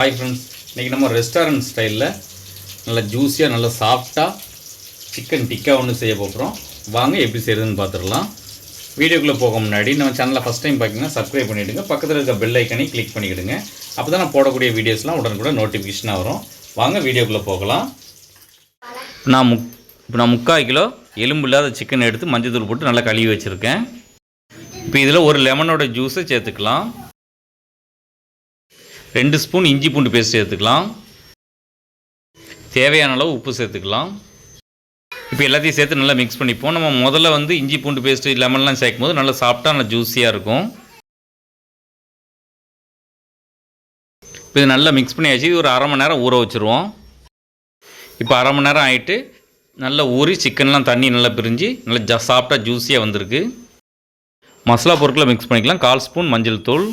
Hi friends இன்றைக்கி நம்ம restaurant ஸ்டைலில் நல்லா ஜூஸியாக நல்லா சாஃப்டாக சிக்கன் டிக்கா ஒன்று செய்ய போகிறோம் வாங்க எப்படி செய்கிறதுன்னு பார்த்துடலாம் வீடியோக்குள்ளே போக முன்னாடி நம்ம சேனலில் ஃபஸ்ட் டைம் பார்த்தீங்கன்னா சப்ஸ்கிரைப் பண்ணிவிடுங்க பக்கத்தில் இருக்க பெல் ஐக்கனை கிளிக் பண்ணிக்கிடுங்க. அப்போ தான் நான் போடக்கூடிய வீடியோஸ்லாம் உடனுக்குடன் நோட்டிஃபிகேஷனாக வரும். வாங்க வீடியோக்குள்ளே போகலாம். நான் முக் இப்போ நான் முக்கால் கிலோ எலும்பு இல்லாத சிக்கன் எடுத்து மஞ்சள் தூள் போட்டு நல்லா கழுவி வச்சுருக்கேன். இப்போ இதில் ஒரு லெமனோட ஜூஸை சேர்த்துக்கலாம். ரெண்டு ஸ்பூன் இஞ்சி பூண்டு பேஸ்ட் சேர்த்துக்கலாம். தேவையான அளவு உப்பு சேர்த்துக்கலாம். இப்போ எல்லாத்தையும் சேர்த்து நல்லா மிக்ஸ் பண்ணிப்போம். நம்ம முதல்ல வந்து இஞ்சி பூண்டு பேஸ்ட்டு லெமன்லாம் சேர்க்கும் போது நல்லா சாப்பிட்டா நல்லா ஜூஸியாக இருக்கும். இப்போ இது நல்லா மிக்ஸ் பண்ணியாச்சு. இது ஒரு அரை மணி நேரம் ஊற வச்சுருவோம். இப்போ அரை மணி நேரம் ஆகிட்டு நல்லா ஊறி சிக்கன்லாம் தண்ணி நல்லா பிரிஞ்சு நல்லா ஜ சாப்பிட்டா ஜூஸியாக வந்திருக்கு. மசாலா பொருட்களை மிக்ஸ் பண்ணிக்கலாம். கால் ஸ்பூன் மஞ்சள் தூள்.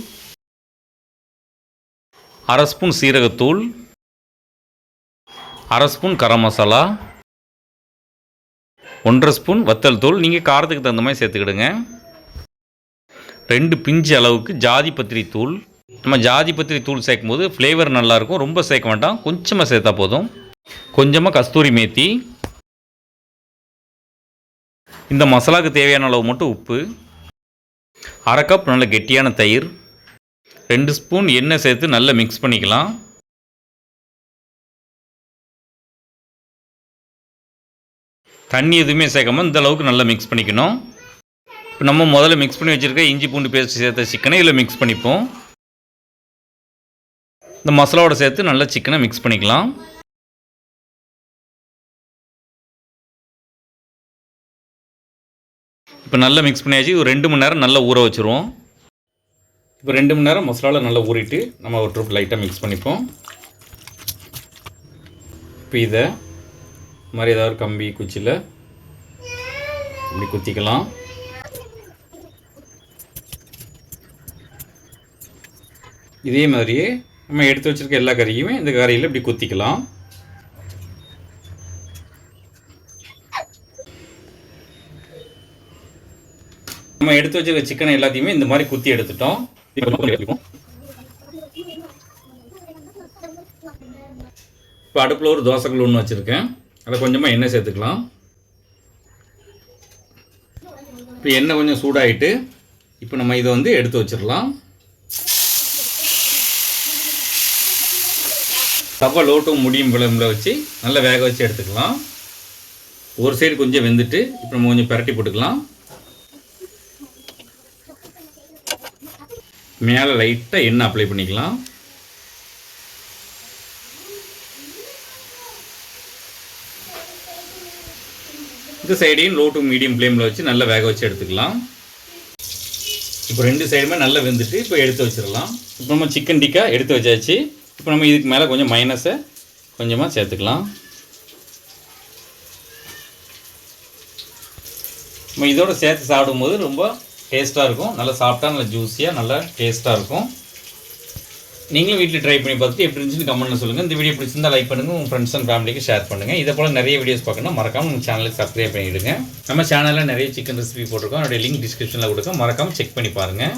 அரை ஸ்பூன் சீரகத்தூள் அரை ஸ்பூன் கரம் மசாலா ஒன்றரை ஸ்பூன் வத்தல் தூள். நீங்கள் காரத்துக்கு தகுந்த மாதிரி சேர்த்துக்கிடுங்க. ரெண்டு பிஞ்சு அளவுக்கு ஜாதி பத்திரி தூள். நம்ம ஜாதி பத்திரி தூள் சேர்க்கும் போது ஃப்ளேவர் நல்லாயிருக்கும். ரொம்ப சேர்க்க வேண்டாம். கொஞ்சமாக சேர்த்தா போதும். கொஞ்சமாக கஸ்தூரி மேத்தி. இந்த மசாலாவுக்கு தேவையான அளவு மட்டும் உப்பு. அரை கப் நல்ல கெட்டியான தயிர். ரெண்டு ஸ்பூன் எண்ணெய் சேர்த்து நல்லா மிக்ஸ் பண்ணிக்கலாம். தண்ணி எதுவுமே சேர்க்காம இந்த அளவுக்கு நல்லா மிக்ஸ் பண்ணிக்கணும். இப்போ நம்ம முதல்ல மிக்ஸ் பண்ணி வச்சுருக்க இஞ்சி பூண்டு பேஸ்ட் சேர்த்த சிக்கனை இதில் மிக்ஸ் பண்ணிப்போம். இந்த மசாலாவோட சேர்த்து நல்லா சிக்கனை மிக்ஸ் பண்ணிக்கலாம். இப்போ நல்லா மிக்ஸ் பண்ணியாச்சு. ஒரு ரெண்டு மணி நேரம் நல்லா ஊற வச்சுருவோம். இப்போ ரெண்டு மணி நேரம் மசாலா நல்லா ஊறிட்டு நம்ம ஒரு ட்ரூப் லைட்டாக மிக்ஸ் பண்ணிப்போம். இப்போ இதை மாதிரி ஏதாவது ஒரு கம்பி குச்சியில் இப்படி குத்திக்கலாம். இதே மாதிரியே நம்ம எடுத்து வச்சுருக்க எல்லா கறியுமே இந்த கறியில் இப்படி குத்திக்கலாம். நம்ம எடுத்து வச்சுருக்க சிக்கனை எல்லாத்தையுமே இந்த மாதிரி குத்தி எடுத்துட்டோம். இப்போ அடுப்பில் ஒரு தோசைகள் ஒன்று வச்சுருக்கேன். அதில் கொஞ்சமாக எண்ணெய் சேர்த்துக்கலாம். இப்போ எண்ணெய் கொஞ்சம் சூடாயிட்டு இப்போ நம்ம இதை வந்து எடுத்து வச்சிடலாம். தவா லோட்டும் முடியும் விளம்பில் வச்சு நல்லா வேக வச்சு எடுத்துக்கலாம். ஒரு சைடு கொஞ்சம் வெந்துட்டு இப்போ நம்ம கொஞ்சம் பிரட்டி போட்டுக்கலாம். மேலே லைட்டாக எண்ணெய் அப்ளை பண்ணிக்கலாம். இந்த சைடையும் லோ டு மீடியம் ஃப்ளேமில் வச்சு நல்லா வேக வச்சு எடுத்துக்கலாம். இப்போ ரெண்டு சைடுமே நல்லா வெந்துட்டு இப்போ எடுத்து வச்சிடலாம். இப்போ நம்ம சிக்கன் டிக்கா எடுத்து வச்சாச்சு. இப்போ நம்ம இதுக்கு மேலே கொஞ்சம் மைனஸை கொஞ்சமாக சேர்த்துக்கலாம். நம்ம இதோட சேர்த்து சாப்பிடும்போது ரொம்ப டேஸ்ட்டாக இருக்கும். நல்லா சாப்பிட்டா நல்லா ஜூஸியாக நல்லா டேஸ்ட்டாக இருக்கும். நீங்களும் வீட்டில் ட்ரை பண்ணி பார்த்துட்டு எப்படி இருந்துச்சுன்னு கமெண்ட்டில் சொல்லுங்கள் இந்த வீடியோ பிடிச்சிருந்தா லைக் பண்ணுங்கள் உங்கள் ஃப்ரெண்ட்ஸ் அண்ட் ஃபேமிலிக்கு ஷேர் பண்ணுங்கள் இதே போல் நிறைய வீடியோஸ் பார்க்கணும். மறக்காமல் உங்கள் சேனலுக்கு சப்ஸ்கிரைப் பண்ணிவிடுங்க நம்ம சேனலில் நிறைய சிக்கன் ரெசிபி போட்டிருக்கோம். அதோடைய லிங்க் டிஸ்கிரிப்ஷனில் கொடுக்க மறக்காமல் செக் பண்ணி பாருங்கள்